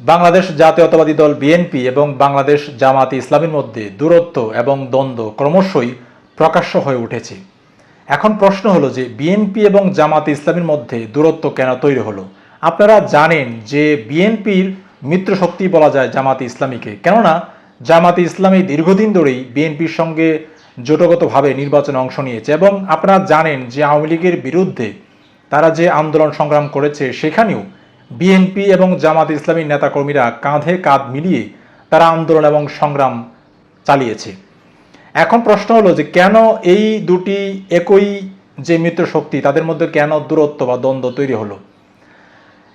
বাংলাদেশ জাতীয়তাবাদী দল বিএনপি এবং বাংলাদেশ জামাত ইসলামের মধ্যে দূরত্ব এবং দ্বন্দ্ব ক্রমশই প্রকাশ্য হয়ে উঠেছে। এখন প্রশ্ন হলো যে বিএনপি এবং জামাত ইসলামের মধ্যে দূরত্ব কেন তৈরি হলো? আপনারা জানেন যে বিএনপির মিত্র শক্তি বলা যায় জামাত ইসলামীকে। কেননা জামাত ইসলামী দীর্ঘদিন ধরেই বিএনপির সঙ্গে জোটগতভাবে নির্বাচনে অংশ নিয়েছে এবং আপনারা জানেন যে আওয়ামী লীগের বিরুদ্ধে তারা যে আন্দোলন সংগ্রাম করেছে সেখানেও বিএনপি এবং জামাত ইসলামীর নেতাকর্মীরা কাঁধে কাঁধ মিলিয়ে তারা আন্দোলন এবং সংগ্রাম চালিয়েছে। এখন প্রশ্ন হলো যে কেন এই দুটি একই যে মিত্র শক্তি, তাদের মধ্যে কেন দূরত্ব বা দ্বন্দ্ব তৈরি হলো?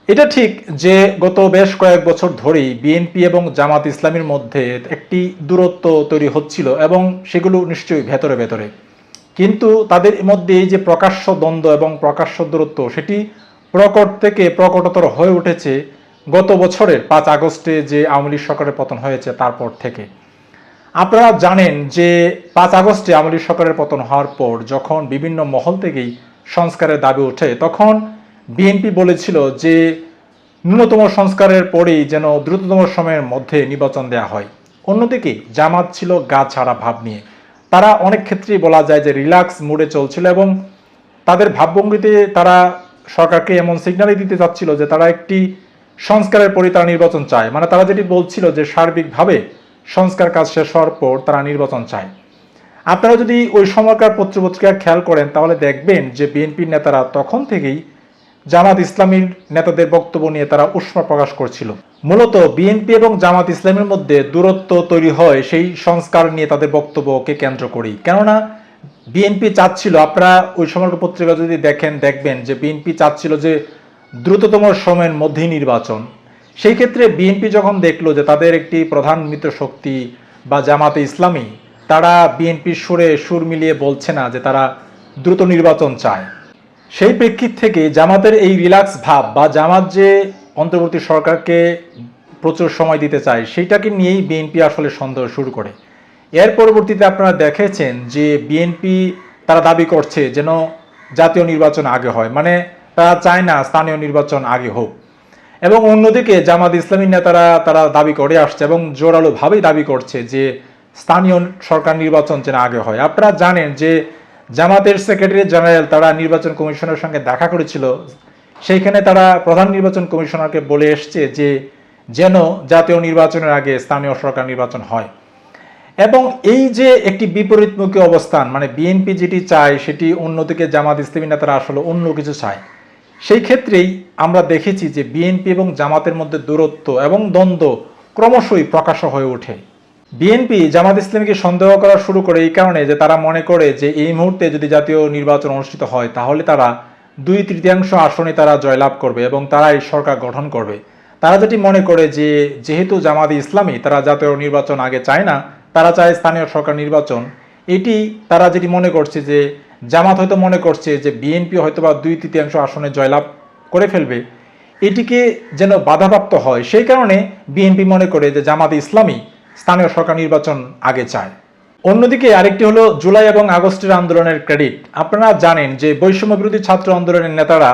এটা ঠিক যে গত বেশ কয়েক বছর ধরেই বিএনপি এবং জামাত ইসলামের মধ্যে একটি দূরত্ব তৈরি হচ্ছিল এবং সেগুলো নিশ্চয়ই ভেতরে ভেতরে। কিন্তু তাদের মধ্যে এই যে প্রকাশ্য দ্বন্দ্ব এবং প্রকাশ্য দূরত্ব, সেটি প্রকট থেকে প্রকটতর হয়ে উঠেছে গত বছরের পাঁচ আগস্টে যে আওয়ামী লীগ সরকারের পতন হয়েছে তারপর থেকে। আপনারা জানেন যে পাঁচ আগস্টে আওয়ামী লীগ সরকারের পতন হওয়ার পর যখন বিভিন্ন মহল থেকেই সংস্কারের দাবি ওঠে, তখন বিএনপি বলেছিল যে ন্যূনতম সংস্কারের পরেই যেন দ্রুততম সময়ের মধ্যে নির্বাচন দেওয়া হয়। অন্যদিকে জামাত ছিল গা ছাড়া ভাব নিয়ে। তারা অনেক ক্ষেত্রেই বলা যায় যে রিল্যাক্স মুডে চলছিল এবং তাদের ভাবভঙ্গিতে তারা সরকারকে এমন সিগন্যালই দিতে চাচ্ছিল যে তারা একটি সংস্কারের পরই তারা নির্বাচন চায়। মানে তারা যেটি বলছিল যে সার্বিকভাবে সংস্কার কাজ শেষ হওয়ার পর তারা নির্বাচন চায়। আপনারা যদি ওই সময়কার পত্রপত্রিকা খেয়াল করেন, তাহলে দেখবেন যে বিএনপির নেতারা তখন থেকেই জামাত ইসলামীর নেতাদের বক্তব্য নিয়ে তারা উষ্মা প্রকাশ করছিল। মূলত বিএনপি এবং জামাত ইসলামের মধ্যে দূরত্ব তৈরি হয় সেই সংস্কার নিয়ে তাদের বক্তব্যকে কেন্দ্র করেই। কেননা বিএনপি চাচ্ছিল, আপনারা ওই সময়কার পত্রিকা যদি দেখেন, দেখবেন যে বিএনপি চাচ্ছিল যে দ্রুততম সময়ের মধ্যেই নির্বাচন। সেই ক্ষেত্রে বিএনপি যখন দেখল যে তাদের একটি প্রধান মিত্র শক্তি বা জামাতে ইসলামী, তারা বিএনপির সুরে সুর মিলিয়ে বলছে না যে তারা দ্রুত নির্বাচন চায়। সেই প্রেক্ষিত থেকে জামাতের এই রিল্যাক্স ভাব বা জামাত যে অন্তর্বর্তী সরকারকে প্রচুর সময় দিতে চায়, সেইটাকে নিয়েই বিএনপি আসলে সন্দেহ শুরু করে। এর পরবর্তীতে আপনারা দেখেছেন যে বিএনপি তারা দাবি করছে যেন জাতীয় নির্বাচন আগে হয়। মানে তারা চায় না স্থানীয় নির্বাচন আগে হোক। এবং অন্যদিকে জামাত ইসলামী নেতারা তারা দাবি করে আসছে এবং জোরালোভাবেই দাবি করছে যে স্থানীয় সরকার নির্বাচন যেন আগে হয়। আপনারা জানেন যে জামাতের সেক্রেটারি জেনারেল তারা নির্বাচন কমিশনের সঙ্গে দেখা করেছিল। সেইখানে তারা প্রধান নির্বাচন কমিশনারকে বলে এসছে যে যেন জাতীয় নির্বাচনের আগে স্থানীয় সরকার নির্বাচন হয়। এবং এই যে একটি বিপরীতমুখী অবস্থান মানে বিএনপি যেটি চায়, সেটি অন্যদিকে জামাত ইসলামী নেতারা আসলে অন্য কিছু চায়। সেই ক্ষেত্রেই আমরা দেখেছি যে বিএনপি এবং জামাতের মধ্যে দূরত্ব এবং দ্বন্দ্ব ক্রমশই প্রকাশ হয়ে ওঠে। বিএনপি জামাত ইসলামীকে সন্দেহ করা শুরু করে এই কারণে যে তারা মনে করে যে এই মুহূর্তে যদি জাতীয় নির্বাচন অনুষ্ঠিত হয়, তাহলে তারা দুই তৃতীয়াংশ আসনে তারা জয়লাভ করবে এবং তারা এই সরকার গঠন করবে। তারা যেটি মনে করে যে যেহেতু জামাত ইসলামী, তারা জাতীয় নির্বাচন আগে চায় না তারা চায় স্থানীয় সরকার নির্বাচন। এটি তারা যেটি মনে করছে যে, জামাত হয়তো মনে করছে যে বিএনপি হয়তো বা দুই তৃতীয়াংশ আসনে জয়লাভ করে ফেলবে। এটিকে যেন বাধাপ্রাপ্ত হয়, সেই কারণে বিএনপি মনে করে যে, জামাত ইসলামী স্থানীয় সরকার নির্বাচন আগে চায়। অন্যদিকে আরেকটি হলো জুলাই এবং আগস্টের আন্দোলনের ক্রেডিট। আপনারা জানেন যে, বৈষম্য বিরোধী ছাত্র আন্দোলনের নেতারা,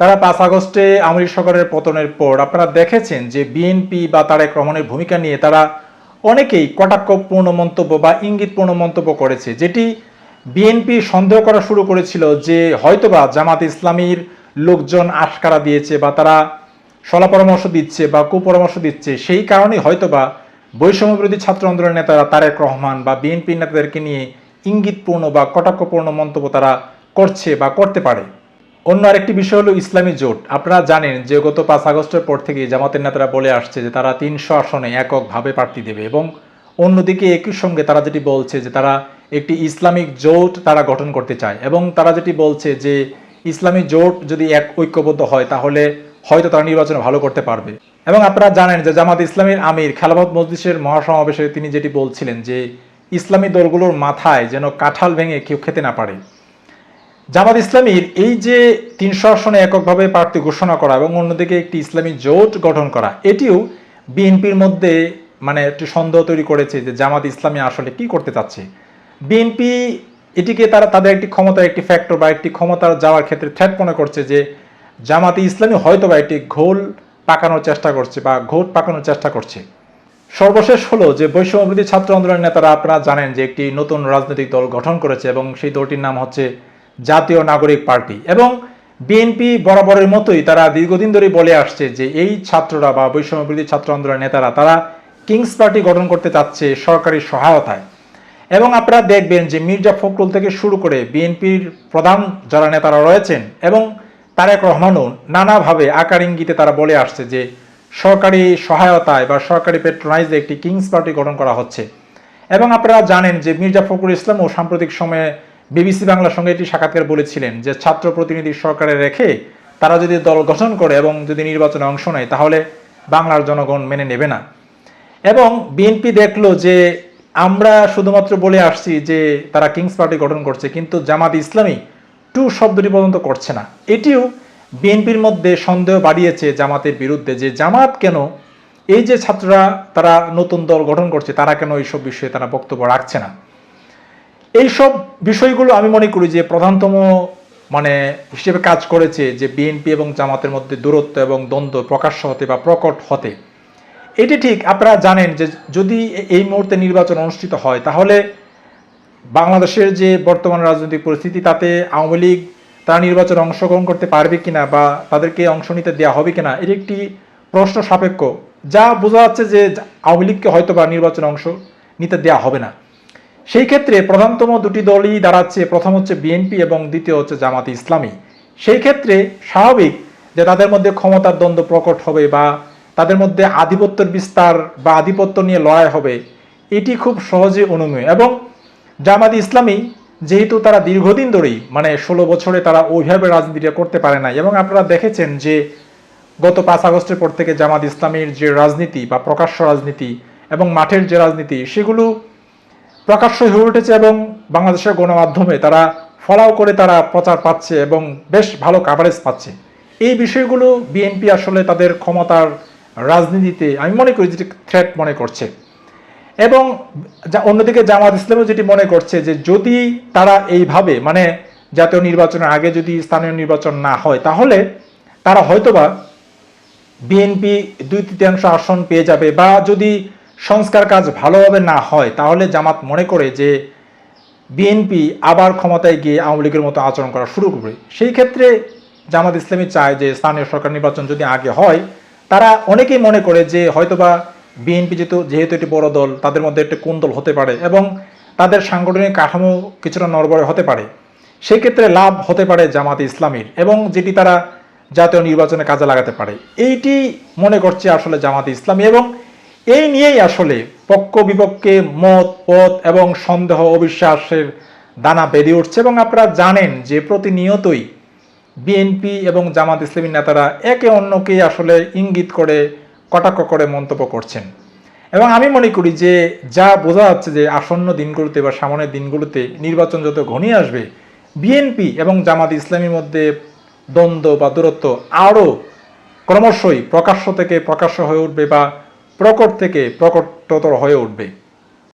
তারা পাঁচ আগস্টে আওয়ামী লীগ সরকারের পতনের পর আপনারা দেখেছেন যে বিএনপি বা তারেক রহমানের ভূমিকা নিয়ে তারা অনেকেই কটাক্ষপূর্ণ মন্তব্য বা ইঙ্গিতপূর্ণ মন্তব্য করেছে, যেটি বিএনপি সন্দেহ করা শুরু করেছিল যে হয়তোবা জামাত ইসলামীর লোকজন আশকারা দিয়েছে বা তারা সলা পরামর্শ দিচ্ছে বা কুপরামর্শ দিচ্ছে। সেই কারণেই হয়তোবা বৈষম্য বিরোধী ছাত্র আন্দোলনের নেতারা তারেক রহমান বা বিএনপি নেতাদেরকে নিয়ে ইঙ্গিতপূর্ণ বা কটাক্ষপূর্ণ মন্তব্য তারা করছে বা করতে পারে। অন্য আরেকটি বিষয় হলো ইসলামী জোট। আপনারা জানেন যে গত পাঁচ আগস্টের পর থেকে জামাতের নেতারা বলে আসছে যে তারা তিনশো আসনে এককভাবে প্রার্থী দেবে এবং অন্যদিকে একই সঙ্গে তারা যেটি বলছে যে তারা একটি ইসলামিক জোট তারা গঠন করতে চায় এবং তারা যেটি বলছে যে ইসলামী জোট যদি এক ঐক্যবদ্ধ হয় তাহলে হয়তো তারা নির্বাচনে ভালো করতে পারবে। এবং আপনারা জানেন যে জামাত ইসলামীর আমির খেলাফত মজলিসের মহাসমাবেশে তিনি যেটি বলছিলেন যে ইসলামী দলগুলোর মাথায় যেন কাঁঠাল ভেঙে কেউ খেতে না পারে। জামাত ইসলামীর এই যে তিনশো আসনে এককভাবে প্রার্থী ঘোষণা করা এবং অন্যদিকে একটি ইসলামী জোট গঠন করা, এটিও বিএনপির মধ্যে মানে একটি সন্দেহ তৈরি করেছে যে জামাত ইসলামী আসলে কি করতে চাচ্ছে। বিএনপি এটিকে তারা, তাদের একটি ক্ষমতার একটি ফ্যাক্টর বা একটি ক্ষমতার যাওয়ার ক্ষেত্রে থ্রেট মনে করছে যে জামাতে ইসলামী হয়তো বা একটি ঘোল পাকানোর চেষ্টা করছে বা ঘোট পাকানোর চেষ্টা করছে। সর্বশেষ হলো যে বৈষম্যবিরোধী ছাত্র আন্দোলনের নেতারা আপনারা জানেন যে একটি নতুন রাজনৈতিক দল গঠন করেছে এবং সেই দলটির নাম হচ্ছে জাতীয় নাগরিক পার্টি। এবং বিএনপি বরাবরের মতোই তারা দীর্ঘদিন ধরে বলে আসছে যে এই ছাত্ররা বা বৈষম্যবিরোধী ছাত্র আন্দোলনের নেতারা, তারা কিংস পার্টি গঠন করতে চাচ্ছে সরকারি সহায়তায়। এবং আপনারা দেখবেন যে মির্জা ফখরুল থেকে শুরু করে বিএনপির প্রধান যারা নেতারা রয়েছেন এবং তারেক রহমানও নানাভাবে আকার ইঙ্গিতে তারা বলে আসছে যে সরকারি সহায়তায় বা সরকারি পেট্রোনাইজে একটি কিংস পার্টি গঠন করা হচ্ছে। এবং আপনারা জানেন যে মির্জা ফখরুল ইসলাম ও সাম্প্রতিক সময়ে বিবিসি বাংলার সঙ্গে একটি সাক্ষাৎকার বলেছিলেন যে ছাত্র প্রতিনিধি সরকারে রেখে তারা যদি দল গঠন করে এবং যদি নির্বাচনে অংশ নেয়, তাহলে বাংলার জনগণ মেনে নেবে না। এবং বিএনপি দেখল যে আমরা শুধুমাত্র বলে আসছি যে তারা কিংস পার্টি গঠন করছে, কিন্তু জামাত ইসলামী টু শব্দটি পর্যন্ত করছে না। এটিও বিএনপির মধ্যে সন্দেহ বাড়িয়েছে জামাতের বিরুদ্ধে যে জামাত কেন এই যে ছাত্ররা তারা নতুন দল গঠন করছে, তারা কেন এইসব বিষয়ে তারা বক্তব্য রাখছে না। এইসব বিষয়গুলো আমি মনে করি যে প্রধানতম মানে হিসেবে কাজ করেছে যে বিএনপি এবং জামাতের মধ্যে দূরত্ব এবং দ্বন্দ্ব প্রকাশ্য হতে বা প্রকট হতে। এটি ঠিক, আপনারা জানেন যে যদি এই মুহূর্তে নির্বাচন অনুষ্ঠিত হয়, তাহলে বাংলাদেশের যে বর্তমান রাজনৈতিক পরিস্থিতি, তাতে আওয়ামী লীগ তারা নির্বাচনে অংশগ্রহণ করতে পারবে কিনা বা তাদেরকে অংশ নিতে দেওয়া হবে কিনা, এটি একটি প্রশ্ন সাপেক্ষ। যা বোঝা যাচ্ছে যে আওয়ামী লীগকে হয়তো বা নির্বাচনে অংশ নিতে দেওয়া হবে না। সেই ক্ষেত্রে প্রধানতম দুটি দলই দাঁড়াচ্ছে। প্রথম হচ্ছে বিএনপি এবং দ্বিতীয় হচ্ছে জামাতি ইসলামী। সেই ক্ষেত্রে স্বাভাবিক যে তাদের মধ্যে ক্ষমতার দ্বন্দ্ব প্রকট হবে বা তাদের মধ্যে আধিপত্যের বিস্তার বা আধিপত্য নিয়ে লড়াই হবে, এটি খুব সহজে অনুমেয়। এবং জামাতি ইসলামী যেহেতু তারা দীর্ঘদিন ধরেই মানে ষোলো বছরে তারা ওইভাবে রাজনীতিটা করতে পারে নাই এবং আপনারা দেখেছেন যে গত পাঁচ আগস্টের পর থেকে জামাত ইসলামীর যে রাজনীতি বা প্রকাশ্য রাজনীতি এবং মাঠের যে রাজনীতি, সেগুলো প্রকাশ্য হয়ে উঠেছে এবং বাংলাদেশের গণমাধ্যমে তারা ফলাও করে তারা প্রচার পাচ্ছে এবং বেশ ভালো কাভারেজ পাচ্ছে। এই বিষয়গুলো বিএনপি আসলে তাদের ক্ষমতার রাজনীতিতে, আমি মনে করি যেটি থ্রেট মনে করছে। এবং যা অন্যদিকে জামাত ইসলামও যেটি মনে করছে যে যদি তারা এইভাবে মানে জাতীয় নির্বাচনের আগে যদি স্থানীয় নির্বাচন না হয়, তাহলে তারা হয়তোবা বিএনপি দুই তৃতীয়াংশ আসন পেয়ে যাবে বা যদি সংস্কার কাজ ভালোভাবে না হয়, তাহলে জামাত মনে করে যে বিএনপি আবার ক্ষমতায় গিয়ে আওয়ামী লীগের মতো আচরণ করা শুরু করবে। সেই ক্ষেত্রে জামাত ইসলামী চায় যে স্থানীয় সরকার নির্বাচন যদি আগে হয়, তারা অনেকেই মনে করে যে হয়তোবা বিএনপি যেহেতু যেহেতু একটি বড় দল, তাদের মধ্যে একটি কোন দল হতে পারে এবং তাদের সাংগঠনিক কাঠামো কিছুটা নড়বড়ে হতে পারে। সেই ক্ষেত্রে লাভ হতে পারে জামাত ইসলামীর এবং যেটি তারা জাতীয় নির্বাচনে কাজে লাগাতে পারে। এইটি মনে করছে আসলে জামাত ইসলামী এবং এই নিয়েই আসলে পক্ষ বিপক্ষে মত, পথ এবং সন্দেহ অবিশ্বাসের দানা বেঁধে উঠছে। এবং আপনারা জানেন যে প্রতিনিয়তই বিএনপি এবং জামাত ইসলামী নেতারা একে অন্যকে আসলে ইঙ্গিত করে, কটাক্ষ করে মন্তব্য করছেন। এবং আমি মনে করি যে যা বোঝা যাচ্ছে যে আসন্ন দিনগুলোতে বা সামনের দিনগুলোতে নির্বাচন যত ঘনিয়ে আসবে বিএনপি এবং জামাত ইসলামীর মধ্যে দ্বন্দ্ব বা দূরত্ব আরও ক্রমশই প্রকাশ্য থেকে প্রকাশ্য হয়ে উঠবে বা প্রকট থেকে প্রকটতর হয়ে উঠবে।